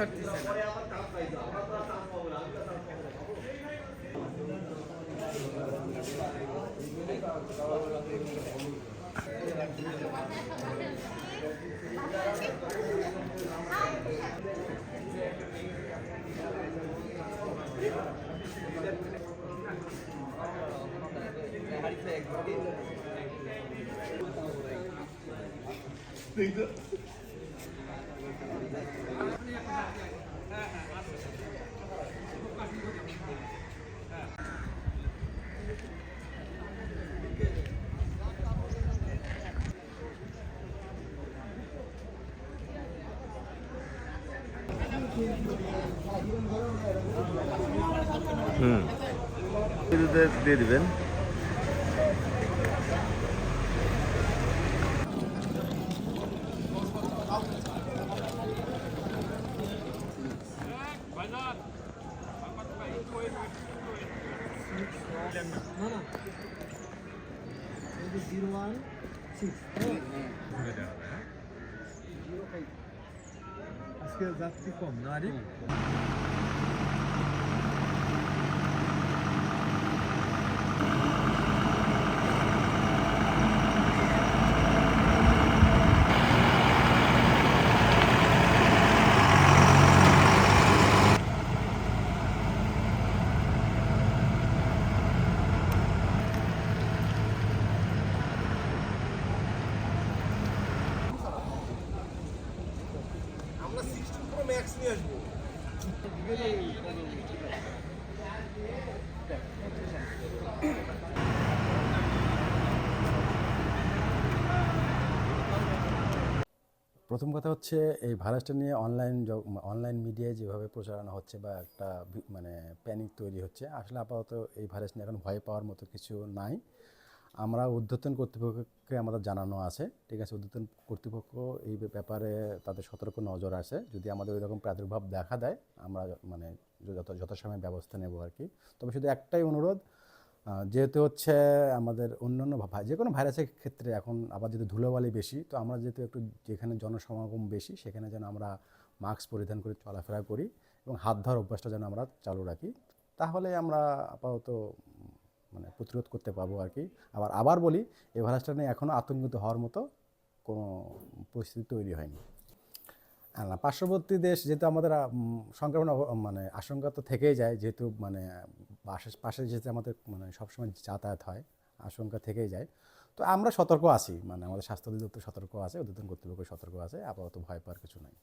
ছাড়তেছে না হুম দিয়ে দিয়ে দিবেন জিরো ওয়ান সিক্স আজকে যাত্রী কম না নিয়ে আসব। প্রথম কথা হচ্ছে, এই ভাইরাসটা নিয়ে অনলাইন অনলাইন মিডিয়ায় যেভাবে প্রচারণা হচ্ছে বা একটা মানে প্যানিক তৈরি হচ্ছে, আসলে আপাতত এই ভাইরাস নিয়ে এখন ভয় পাওয়ার মতো কিছু নাই। আমরা ঊর্ধ্বতন কর্তৃপক্ষকে আমাদের জানানো আছে, ঠিক আছে? ঊর্ধ্বতন কর্তৃপক্ষ এই ব্যাপারে তাদের সতর্ক নজর আছে। যদি আমাদের ওই রকম প্রাদুর্ভাব দেখা দেয়, আমরা মানে যত যথাসময়ে ব্যবস্থা নেব আর কি। তবে শুধু একটাই অনুরোধ যেহেতু হচ্ছে আমাদের অন্যান্য যে কোনো ভাইরাসের ক্ষেত্রে এখন আবার যেহেতু ধুলোবালি বেশি, তো আমরা যেহেতু একটু যেখানে জনসমাগম বেশি, সেখানে যেন আমরা মাস্ক পরিধান করে চলাফেরা করি এবং হাত ধোয়ার অভ্যাসটা যেন আমরা চালু রাখি, তাহলে আমরা আপাতত মানে প্রতিরোধ করতে পারব আর কি। আবার আবার বলি এই ভাইরাসটা নিয়ে এখনও আতঙ্কিত হওয়ার মতো কোনো পরিস্থিতি তৈরি হয়নি। না, পার্শ্ববর্তী দেশ যেহেতু আমাদের সংক্রমণ মানে আশঙ্কা তো থেকেই যায়, যেহেতু মানে পাশে পাশে যেহেতু আমাদের মানে সবসময় যাতায়াত হয়, আশঙ্কা থেকেই যায়। তো আমরা সতর্ক আছি মানে আমাদের স্বাস্থ্য অধিদপ্তর সতর্ক আছে, অধিদপ্তর কর্তৃপক্ষ সতর্ক আছে, আপাতত ভয় পাওয়ার কিছু নাই।